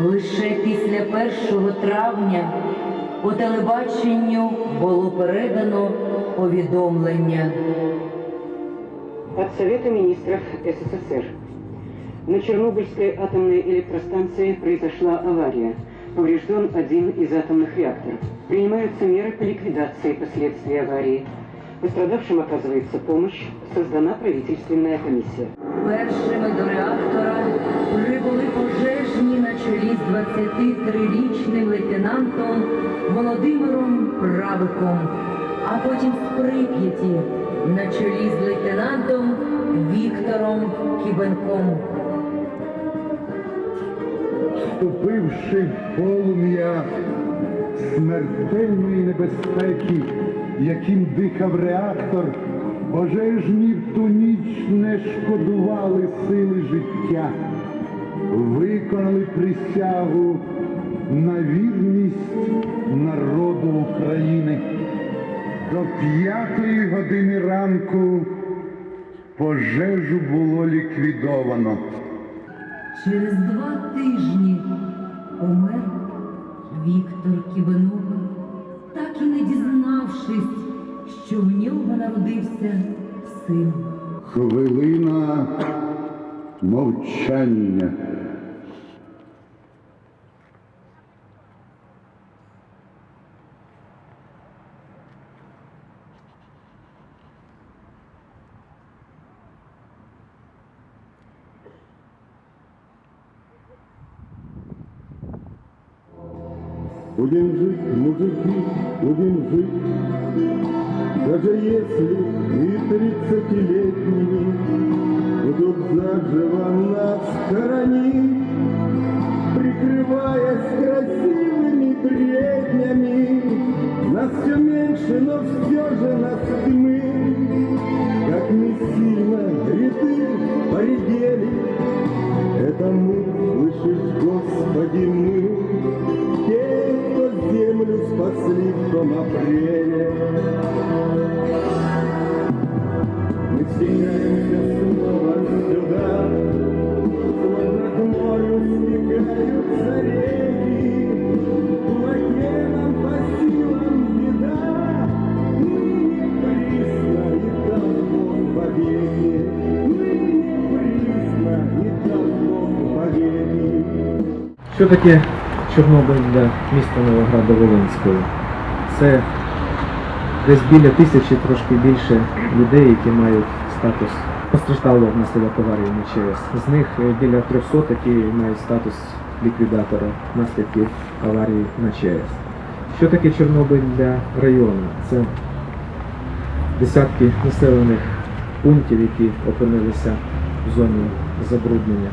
1 травня по телебаченню було передано повідомлення. От Совета министров СССР. На Чернобыльской атомной электростанции произошла авария. Поврежден один из атомных реакторов. Принимаются меры по ликвидации последствий аварии. Пострадавшим оказывается помощь. Создана правительственная комиссия. Першими до реактора прибули пожежні на чолі з 23-річним лейтенантом Володимиром Правиком, а потім з Прип'яті на чолі з лейтенантом Віктором Кібенком. вступивши в полум'я смертельної небезпеки, яким дихав реактор, пожежні в ту ніч не шкодували сили життя, виконали присягу на вірність народу України. До п'ятої години ранку пожежу було ліквідовано. Через два тижні помер Віктор Кібенок, так і не дізнавшись, що в нього народився син. Хвилина мовчання. Будем жить, мужики, будем жить, Даже если и тридцатилетними Нас все меньше, но все же нас мы, Как не сильно ряды поредели, это мы, слышишь, Господи, мы, те, кто землю спасли в том апреле. Мы стекаемся Що таке Чорнобиль для міста Новограда Волинського? Це десь біля тисячі, трошки більше людей, які мають статус постраждалого внаслідок аварії на ЧАЕС. З них е, біля 300, які мають статус ліквідатора наслідків аварії на ЧАЕС. Що таке Чорнобиль для району? Це десятки населених пунктів, які опинилися в зоні забруднення.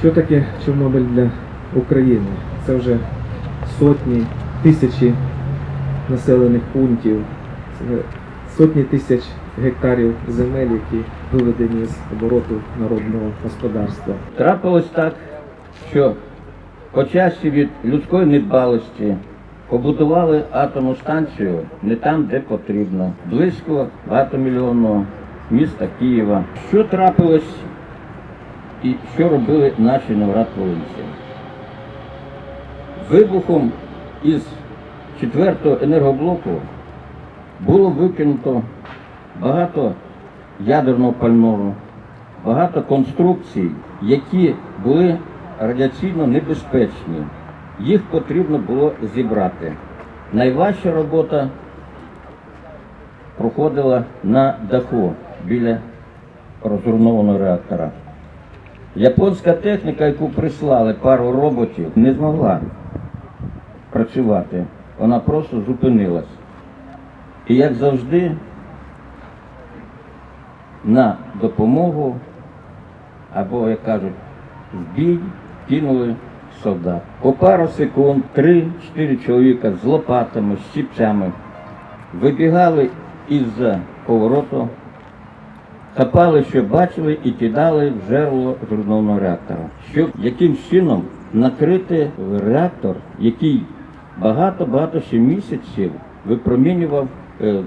Що таке Чорнобиль для України? Це вже сотні, тисячі населених пунктів, це сотні тисяч гектарів земель, які виведені з обороту народного господарства. Трапилось так, що почасті від людської недбалості побудували атомну станцію не там, де потрібно, близько багатомільйонного міста Києва. Що трапилось і що робили наші новград-волинці? Вибухом із четвертого енергоблоку було викинуто багато ядерного пального, багато конструкцій, які були радіаційно небезпечні. Їх потрібно було зібрати. Найважча робота проходила на даху біля розруйнованого реактора. Японська техніка, яку прислали пару роботів, не змогла працювати. Вона просто зупинилась. І як завжди, на допомогу, або, як кажуть, в бій кинули солдат. По пару секунд три-чотири чоловіка з лопатами, з щипцями вибігали із-за повороту, хапали, що бачили, і кидали в жерло зруйнованого реактора. Щоб яким чином накрити реактор, який багато-багато ще місяців випромінював е,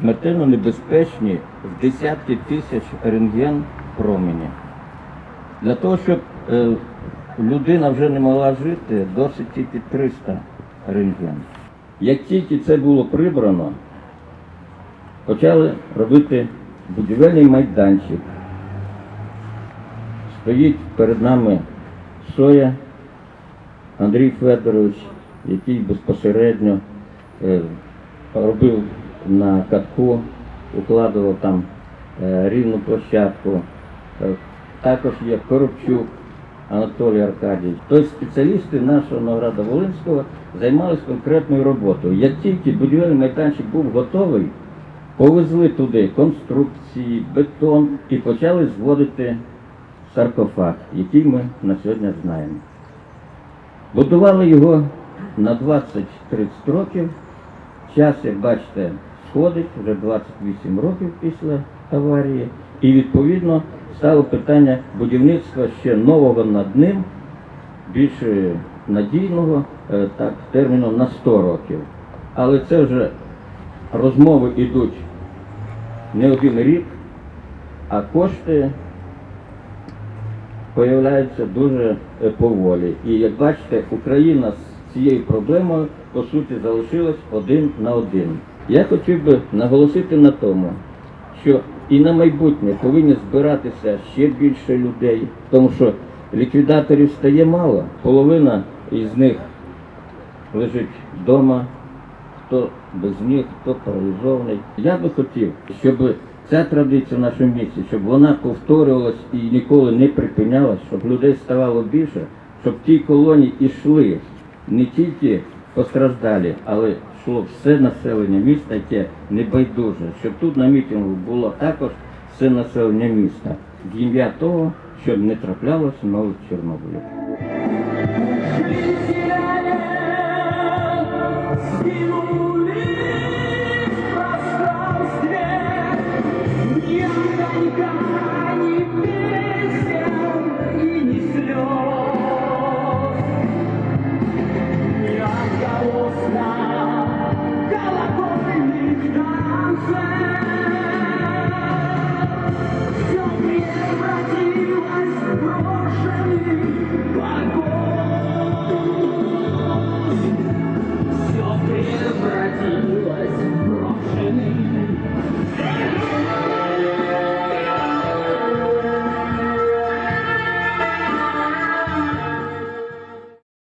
смертельно небезпечні в десятки тисяч рентген промені. Для того, щоб е, людина вже не могла жити, досить тільки 300 рентген. Як тільки це було прибрано, почали робити будівельний майданчик. Стоїть перед нами Соя Андрій Федорович, який безпосередньо е, робив на катку, укладував там е, рівну площадку. Е, Також є Коробчук Анатолій Аркадійович. Тобто спеціалісти нашого Новграда Волинського займалися конкретною роботою. Як тільки будівельний майданчик був готовий, повезли туди конструкції, бетон і почали зводити саркофаг, який ми на сьогодні знаємо. Будували його на 20-30 років. Час, як бачите, сходить вже 28 років після аварії. І відповідно стало питання будівництва ще нового над ним, більш надійного, е, так, терміном на 100 років. Але це вже розмови йдуть не один рік, а кошти появляються дуже е, поволі. І як бачите, Україна з цією проблемою по суті залишилась один на один. Я хотів би наголосити на тому, що і на майбутнє повинні збиратися ще більше людей, тому що ліквідаторів стає мало. Половина із них лежить вдома, хто без ніг, хто паралізований. Я би хотів, щоб ця традиція в нашому місті, щоб вона повторювалась і ніколи не припинялась, щоб людей ставало більше, щоб ті колонії йшли не тільки постраждалі, але йшло все населення міста, яке небайдуже, щоб тут на мітингу було також все населення міста в ім'я того, щоб не траплялося нових Чорнобилів.